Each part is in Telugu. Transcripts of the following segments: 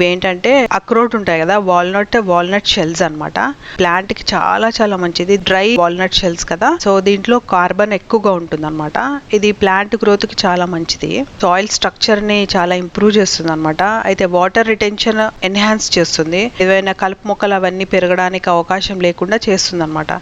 ఇవేంటంటే అక్రోట్ ఉంటాయి కదా వాల్నట్ వాల్నట్ షెల్స్ అనమాట ప్లాంట్కి చాలా చాలా మంచిది. డ్రై వాల్నట్ షెల్స్ కదా. సో దీంట్లో కార్బన్ ఎక్కువగా ఉంటుంది అనమాట ఇది ప్లాంట్ గ్రోత్కి చాలా మంచిది. సాయిల్ స్ట్రక్చర్ని చాలా ఇంప్రూవ్ చేస్తుంది అనమాట అయితే వాటర్ రిటెన్షన్ ఎన్హాన్స్ చేస్తుంది. ఏవైనా కలుపు మొక్కలు అవన్నీ పెరగడానికి అవకాశం లేకుండా చేస్తుంది అనమాట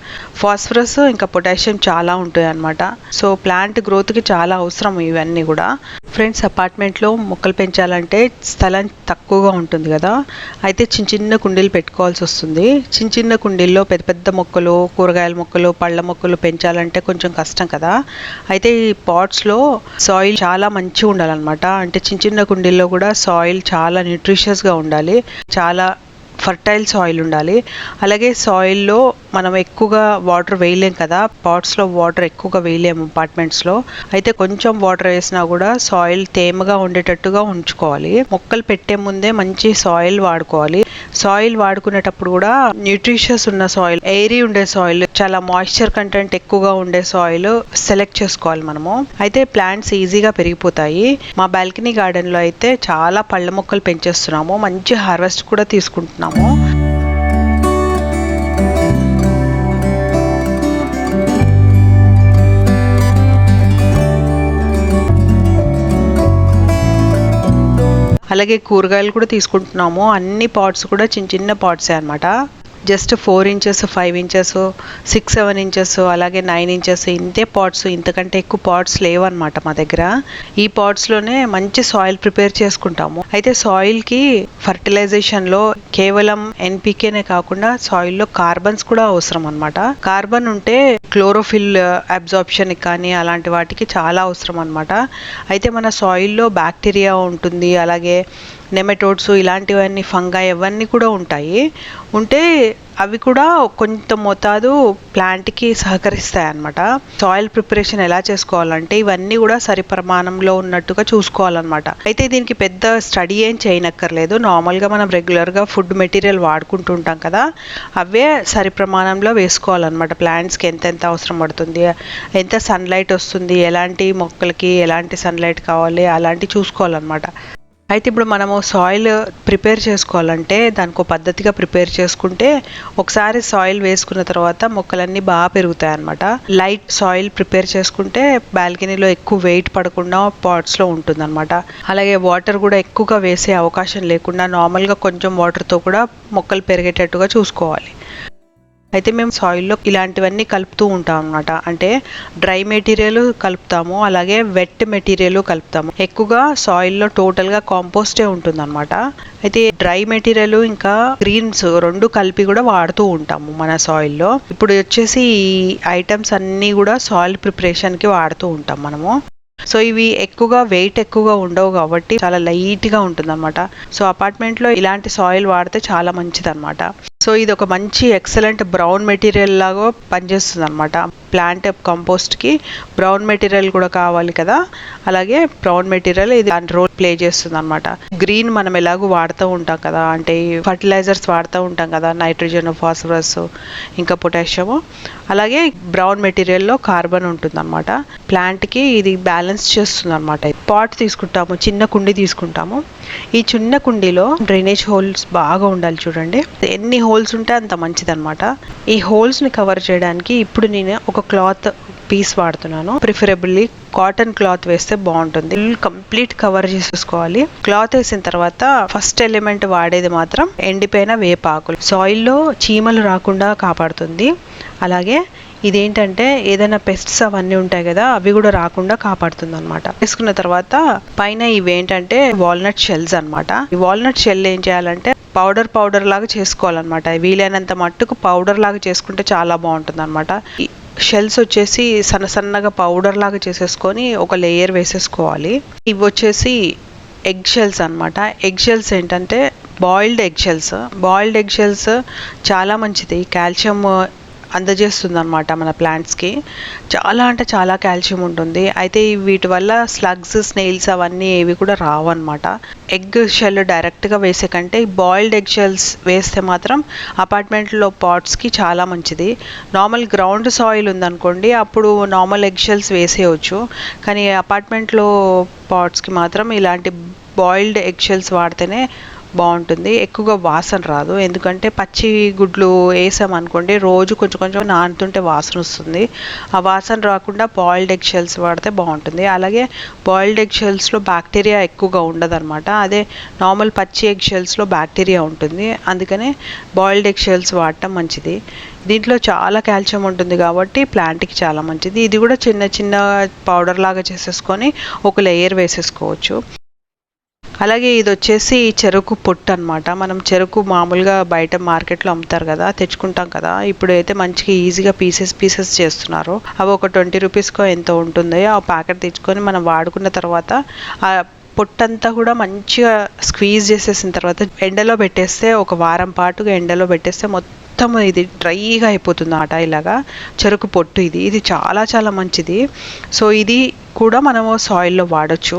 ఫాస్ఫరస్ ఇంకా పొటాషియం చాలా ఉంటాయి అనమాట సో ప్లాంట్ గ్రోత్కి చాలా అవసరం ఇవన్నీ కూడా. ఫ్రెండ్స్ అపార్ట్మెంట్లో మొక్కలు పెంచాలంటే స్థలం తక్కువగా ఉంటుంది కదా. అయితే చిన్న చిన్న కుండీలు పెట్టుకోవాల్సి వస్తుంది. చిన్న చిన్న కుండీల్లో పెద్ద పెద్ద మొక్కలు కూరగాయల మొక్కలు పళ్ళ మొక్కలు పెంచాలంటే కొంచెం కష్టం కదా. అయితే ఈ పాట్స్లో సాయిల్ చాలా మంచిగా ఉండాలన్నమాట. అంటే చిన్న చిన్న కుండీల్లో కూడా సాయిల్ చాలా న్యూట్రిషియస్గా ఉండాలి. చాలా ఫర్టైల్ సాయిల్ ఉండాలి. అలాగే సాయిల్లో మనం ఎక్కువగా వాటర్ వేయలేం కదా పాట్స్లో వాటర్ ఎక్కువగా వేయలేము అపార్ట్మెంట్స్లో అయితే కొంచెం వాటర్ వేసినా కూడా సాయిల్ తేమగా ఉండేటట్టుగా ఉంచుకోవాలి. మొక్కలు పెట్టే ముందే మంచి సాయిల్ వాడుకోవాలి. సాయిల్ వాడుకునేటప్పుడు కూడా న్యూట్రిషియస్ ఉన్న సాయిల్ ఎయిరీ ఉండే సాయిల్ చాలా మాయిశ్చర్ కంటెంట్ ఎక్కువగా ఉండే సాయిల్ సెలెక్ట్ చేసుకోవాలి మనము. అయితే ప్లాంట్స్ ఈజీగా పెరిగిపోతాయి. మా బాల్కనీ గార్డెన్లో అయితే చాలా పళ్ళ మొక్కలు పెంచేస్తున్నాము. మంచి హార్వెస్ట్ కూడా తీసుకుంటున్నాము. అలాగే కూరగాయలు కూడా తీసుకుంటున్నాము. అన్ని పాట్స్ కూడా చిన్న చిన్న పాట్సే అనమాట just four inches five inches six seven inches అలాగే నైన్ ఇంచెస్ ఇంతే పాట్స్ ఇంతకంటే ఎక్కువ పాట్స్ లేవన్నమాట మా దగ్గర. ఈ పాట్స్లోనే మంచి సాయిల్ ప్రిపేర్ చేసుకుంటాము. అయితే సాయిల్కి ఫర్టిలైజేషన్లో కేవలం ఎన్పికేనే కాకుండా సాయిల్లో కార్బన్స్ కూడా అవసరం అనమాట కార్బన్ ఉంటే క్లోరోఫిల్ అబ్జార్ప్షన్ కానీ అలాంటి వాటికి చాలా అవసరం అనమాట అయితే మన సాయిల్లో బ్యాక్టీరియా ఉంటుంది అలాగే నెమెటోడ్స్ ఇలాంటివన్నీ ఫంగా ఇవన్నీ కూడా ఉంటాయి. ఉంటే అవి కూడా కొంత మోతాదు ప్లాంట్కి సహకరిస్తాయి అన్నమాట సాయిల్ ప్రిపరేషన్ ఎలా చేసుకోవాలంటే ఇవన్నీ కూడా సరి ప్రమాణంలో ఉన్నట్టుగా చూసుకోవాలన్నమాట. అయితే దీనికి పెద్ద స్టడీ ఏం చేయనక్కర్లేదు. నార్మల్గా మనం రెగ్యులర్గా ఫుడ్ మెటీరియల్ వాడుకుంటూ ఉంటాం కదా అవే సరి ప్రమాణంలో వేసుకోవాలన్నమాట. ప్లాంట్స్కి ఎంతెంత అవసరం పడుతుంది ఎంత సన్లైట్ వస్తుంది ఎలాంటి మొక్కలకి ఎలాంటి సన్లైట్ కావాలి అలాంటివి చూసుకోవాలన్నమాట. అయితే ఇప్పుడు మనము సాయిల్ ప్రిపేర్ చేసుకోవాలంటే దానికి పద్ధతిగా ప్రిపేర్ చేసుకుంటే ఒకసారి సాయిల్ వేసుకున్న తర్వాత మొక్కలన్నీ బాగా పెరుగుతాయి అన్నమాట లైట్ సాయిల్ ప్రిపేర్ చేసుకుంటే బాల్కనీలో ఎక్కువ వెయిట్ పడకుండా పాట్స్లో ఉంటుందన్నమాట. అలాగే వాటర్ కూడా ఎక్కువగా వేసే అవకాశం లేకుండా నార్మల్గా కొంచెం వాటర్తో కూడా మొక్కలు పెరిగేటట్టుగా చూసుకోవాలి. అయితే మేము సాయిల్లో ఇలాంటివన్నీ కలుపుతూ ఉంటాం అనమాట అంటే డ్రై మెటీరియల్ కలుపుతాము అలాగే వెట్ మెటీరియల్ కలుపుతాము. ఎక్కువగా సాయిల్లో టోటల్గా కాంపోస్టే ఉంటుందన్నమాట. అయితే డ్రై మెటీరియల్ ఇంకా గ్రీన్స్ రెండు కలిపి కూడా వాడుతూ ఉంటాము మన సాయిల్లో ఇప్పుడు వచ్చేసి ఈ ఐటమ్స్ అన్నీ కూడా సాయిల్ ప్రిపరేషన్కి వాడుతూ ఉంటాం మనము. సో ఇవి ఎక్కువగా వెయిట్ ఎక్కువగా ఉండవు కాబట్టి చాలా లైట్గా ఉంటుంది అనమాట సో అపార్ట్మెంట్లో ఇలాంటి సాయిల్ వాడితే చాలా మంచిది అనమాట సో ఇది ఒక మంచి ఎక్సలెంట్ బ్రౌన్ మెటీరియల్ లాగా పనిచేస్తుంది అనమాట ప్లాంట్ కంపోస్ట్కి బ్రౌన్ మెటీరియల్ కూడా కావాలి కదా. అలాగే బ్రౌన్ మెటీరియల్ ఇది దాని రోల్ ప్లే చేస్తుంది అనమాట గ్రీన్ మనం ఎలాగో వాడుతూ ఉంటాం కదా. అంటే ఫర్టిలైజర్స్ వాడుతూ ఉంటాం కదా. నైట్రోజన్ ఫాస్ఫరస్ ఇంకా పొటాషియము. అలాగే బ్రౌన్ మెటీరియల్లో కార్బన్ ఉంటుంది అనమాట ప్లాంట్కి ఇది బ్యాలెన్స్ చేస్తుంది అనమాట పాట్ తీసుకుంటాము చిన్న కుండి తీసుకుంటాము. ఈ చిన్న కుండీలో డ్రైనేజ్ హోల్స్ బాగా ఉండాలి చూడండి. ఎన్ని హోల్స్ హోల్స్ ఉంటే అంత మంచిదన్నమాట. ఈ హోల్స్ని కవర్ చేయడానికి ఇప్పుడు నేను ఒక క్లాత్ పీస్ వాడుతున్నాను. ప్రిఫరబుల్లీ కాటన్ క్లాత్ వేస్తే బాగుంటుంది. ఫుల్ కంప్లీట్ కవర్ చేసేసుకోవాలి క్లాత్ వేసిన తర్వాత ఫస్ట్ ఎలిమెంట్ వాడేది మాత్రం ఎండిపోయిన వేపాకులు సాయిల్లో చీమలు రాకుండా కాపాడుతుంది. అలాగే ఇదేంటంటే ఏదైనా పెస్ట్స్ అవన్నీ ఉంటాయి కదా అవి కూడా రాకుండా కాపాడుతుంది అనమాట వేసుకున్న తర్వాత పైన ఇవేంటంటే వాల్నట్ షెల్స్ అనమాట ఈ వాల్నట్ షెల్ ఏం చేయాలంటే పౌడర్ పౌడర్ లాగా చేసుకోవాలన్నమాట. వీలైనంత మట్టుకు పౌడర్ లాగా చేసుకుంటే చాలా బాగుంటుంది అనమాట షెల్స్ వచ్చేసి సన్న సన్నగా పౌడర్ లాగా చేసేసుకొని ఒక లేయర్ వేసేసుకోవాలి. ఇవి వచ్చేసి ఎగ్ షెల్స్ అనమాట ఎగ్ షెల్స్ ఏంటంటే boiled egg shells. Boiled egg shells చాలా మంచిది. కాల్షియం అందజేస్తుంది అనమాట మన ప్లాంట్స్కి. చాలా అంటే చాలా కాల్షియం ఉంటుంది. అయితే వీటి వల్ల స్లగ్స్ స్నేల్స్ అవన్నీ ఏవి కూడా రావు అనమాట ఎగ్ షెల్ డైరెక్ట్గా వేసే కంటే బాయిల్డ్ ఎగ్ షెల్స్ వేస్తే మాత్రం అపార్ట్మెంట్లో పాట్స్కి చాలా మంచిది. నార్మల్ గ్రౌండ్ సాయిల్ ఉందనుకోండి అప్పుడు నార్మల్ ఎగ్ షెల్స్ వేసేయచ్చు. కానీ అపార్ట్మెంట్లో పాట్స్కి మాత్రం ఇలాంటి బాయిల్డ్ ఎగ్ షెల్స్ వాడితేనే బాగుంటుంది. ఎక్కువగా వాసన రాదు. ఎందుకంటే పచ్చి గుడ్లు వేసామనుకోండి రోజు కొంచెం కొంచెం నానుతుంటే వాసన వస్తుంది. ఆ వాసన రాకుండా బాయిల్డ్ ఎగ్ షెల్స్ వాడితే బాగుంటుంది. అలాగే బాయిల్డ్ ఎగ్ షెల్స్లో బ్యాక్టీరియా ఎక్కువగా ఉండదన్నమాట. అదే నార్మల్ పచ్చి ఎగ్ షెల్స్లో బ్యాక్టీరియా ఉంటుంది. అందుకనే బాయిల్డ్ ఎగ్ షెల్స్ వాడటం మంచిది. దీంట్లో చాలా కాల్షియం ఉంటుంది కాబట్టి ప్లాంట్కి చాలా మంచిది. ఇది కూడా చిన్న చిన్న పౌడర్ లాగా చేసేసుకొని ఒక లేయర్ వేసేసుకోవచ్చు. అలాగే ఇది వచ్చేసి చెరుకు పొట్టు అనమాట మనం చెరుకు మామూలుగా బయట మార్కెట్లో అమ్ముతారు కదా తెచ్చుకుంటాం కదా. ఇప్పుడు అయితే మంచిగా ఈజీగా పీసెస్ పీసెస్ చేస్తున్నారు. అవి ఒక ట్వంటీ రూపీస్కో ఎంత ఉంటుంది. ఆ ప్యాకెట్ తెచ్చుకొని మనం వాడుకున్న తర్వాత ఆ పొట్టంతా కూడా మంచిగా స్క్వీజ్ చేసేసిన తర్వాత ఎండలో పెట్టేస్తే ఒక వారం పాటుగా ఎండలో పెట్టేస్తే మొత్తం మొత్తం ఇది డ్రైగా అయిపోతుంది ఆట ఇలాగా చెరుకు పొట్టు ఇది. ఇది చాలా చాలా మంచిది. సో ఇది కూడా మనము సాయిల్లో వాడచ్చు.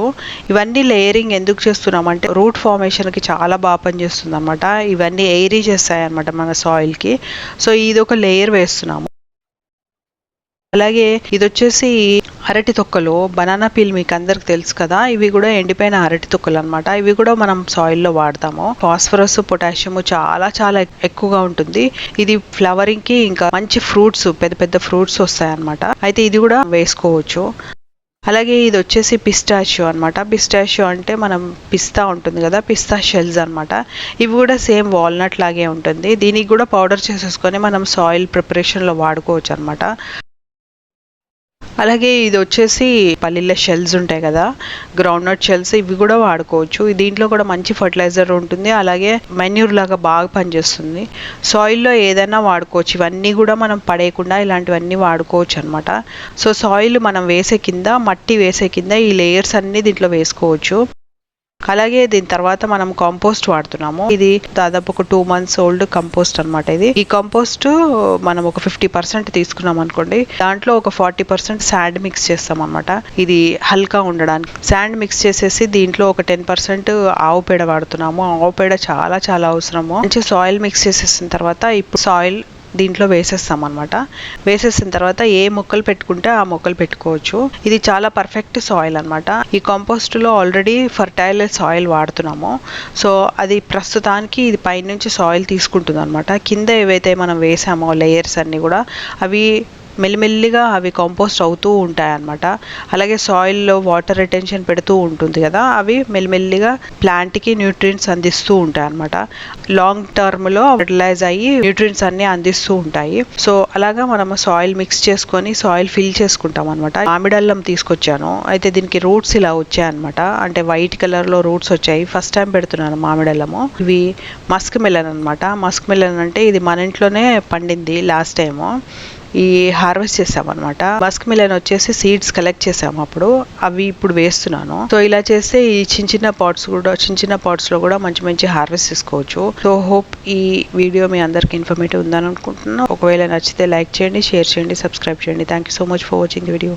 ఇవన్నీ లేయరింగ్ ఎందుకు చేస్తున్నామంటే రూట్ ఫార్మేషన్కి చాలా బాగా పనిచేస్తుంది అనమాట ఇవన్నీ ఎయిరీ చేస్తాయి అనమాట మన సాయిల్కి. సో ఇది ఒక లేయర్ వేస్తున్నాము. అలాగే ఇది వచ్చేసి అరటి తొక్కలు. బనానా పీల్ మీకు అందరికి తెలుసు కదా. ఇవి కూడా ఎండిపోయిన అరటి తొక్కలు అనమాట ఇవి కూడా మనం సాయిల్లో వాడతాము. ఫాస్ఫరస్ పొటాషియం చాలా చాలా ఎక్కువగా ఉంటుంది. ఇది ఫ్లవరింగ్కి ఇంకా మంచి ఫ్రూట్స్ పెద్ద పెద్ద ఫ్రూట్స్ వస్తాయి అనమాట అయితే ఇది కూడా వేసుకోవచ్చు. అలాగే ఇది వచ్చేసి పిస్టాషియో అనమాట పిస్టాషియో అంటే మనం పిస్తా ఉంటుంది కదా పిస్తా షెల్స్ అనమాట ఇవి కూడా సేమ్ వాల్నట్ లాగే ఉంటుంది. దీనికి కూడా పౌడర్ చేసేసుకొని మనం సాయిల్ ప్రిపరేషన్లో వాడుకోవచ్చు అనమాట అలాగే ఇది వచ్చేసి పల్లీల షెల్స్ ఉంటాయి కదా గ్రౌండ్ నట్ షెల్స్ ఇవి కూడా వాడుకోవచ్చు. దీంట్లో కూడా మంచి ఫర్టిలైజర్ ఉంటుంది. అలాగే మెన్యూర్ లాగా బాగా పనిచేస్తుంది. సాయిల్లో ఏదైనా వాడుకోవచ్చు. ఇవన్నీ కూడా మనం పడేయకుండా ఇలాంటివన్నీ వాడుకోవచ్చు అనమాట సో సాయిల్ మనం వేసే కింద మట్టి వేసే కింద ఈ లేయర్స్ అన్నీ దీంట్లో వేసుకోవచ్చు. అలాగే దీని తర్వాత మనం కంపోస్ట్ వాడుతున్నాము. ఇది దాదాపు ఒక టూ మంత్స్ ఓల్డ్ కంపోస్ట్ అనమాట ఇది. ఈ కంపోస్ట్ మనం ఒక ఫిఫ్టీ పర్సెంట్ తీసుకున్నాం అనుకోండి. దాంట్లో ఒక ఫార్టీ పర్సెంట్ శాండ్ మిక్స్ చేస్తాం అనమాట ఇది హల్కా ఉండడానికి. శాండ్ మిక్స్ చేసేసి దీంట్లో ఒక టెన్ పర్సెంట్ ఆవు పేడ వాడుతున్నాము. ఆవు పేడ చాలా చాలా అవసరము. మంచి సాయిల్ మిక్స్ చేసేసిన తర్వాత ఇప్పుడు సాయిల్ దీంట్లో వేసేస్తాం అనమాట వేసేసిన తర్వాత ఏ మొక్కలు పెట్టుకుంటే ఆ మొక్కలు పెట్టుకోవచ్చు. ఇది చాలా పర్ఫెక్ట్ సాయిల్ అనమాట ఈ కంపోస్ట్లో ఆల్రెడీ ఫర్టైల్ సాయిల్ వాడుతున్నాము. సో అది ప్రస్తుతానికి ఇది పైనుంచి సాయిల్ తీసుకుంటుంది అనమాట కింద ఏవైతే మనం వేసామో లేయర్స్ అన్నీ కూడా అవి మెల్లిమెల్లిగా అవి కంపోస్ట్ అవుతూ ఉంటాయి అన్నమాట అలాగే సాయిల్లో వాటర్ రిటెన్షన్ పెడుతూ ఉంటుంది కదా అవి మెల్లిమెల్లిగా ప్లాంట్కి న్యూట్రియంట్స్ అందిస్తూ ఉంటాయి అనమాట లాంగ్ టర్మ్లో ఫెర్టిలైజ్ అయ్యి న్యూట్రియంట్స్ అన్ని అందిస్తూ ఉంటాయి. సో అలాగా మనం సాయిల్ మిక్స్ చేసుకొని సాయిల్ ఫిల్ చేసుకుంటాం అనమాట మామిడల్లం తీసుకొచ్చాను. అయితే దీనికి రూట్స్ ఇలా వచ్చాయి అనమాట అంటే వైట్ కలర్లో రూట్స్ వచ్చాయి. ఫస్ట్ టైం పెడుతున్నాను మామిడల్లము. ఇవి మస్క్ మెలన్ అనమాట మస్క్ మెలన్ అంటే ఇది మన ఇంట్లోనే పండింది లాస్ట్ టైము ఈ హార్వెస్ట్ చేసామన్నమాట. బస్క్ మిలన్ వచ్చేసి సీడ్స్ కలెక్ట్ చేసాము అప్పుడు. అవి ఇప్పుడు వేస్తున్నాను. సో ఇలా చేస్తే ఈ చిన్న చిన్న పాట్స్ కూడా చిన్న చిన్న పాట్స్లో కూడా మంచి మంచి హార్వెస్ట్ చేసుకోవచ్చు. సో హోప్ ఈ వీడియో మీ అందరికి ఇన్ఫర్మేటివ్ ఉందని అనుకుంటున్నాను. ఒకవేళ నచ్చితే లైక్ చేయండి షేర్ చేయండి సబ్స్క్రైబ్ చేయండి. Thank you so much for watching the video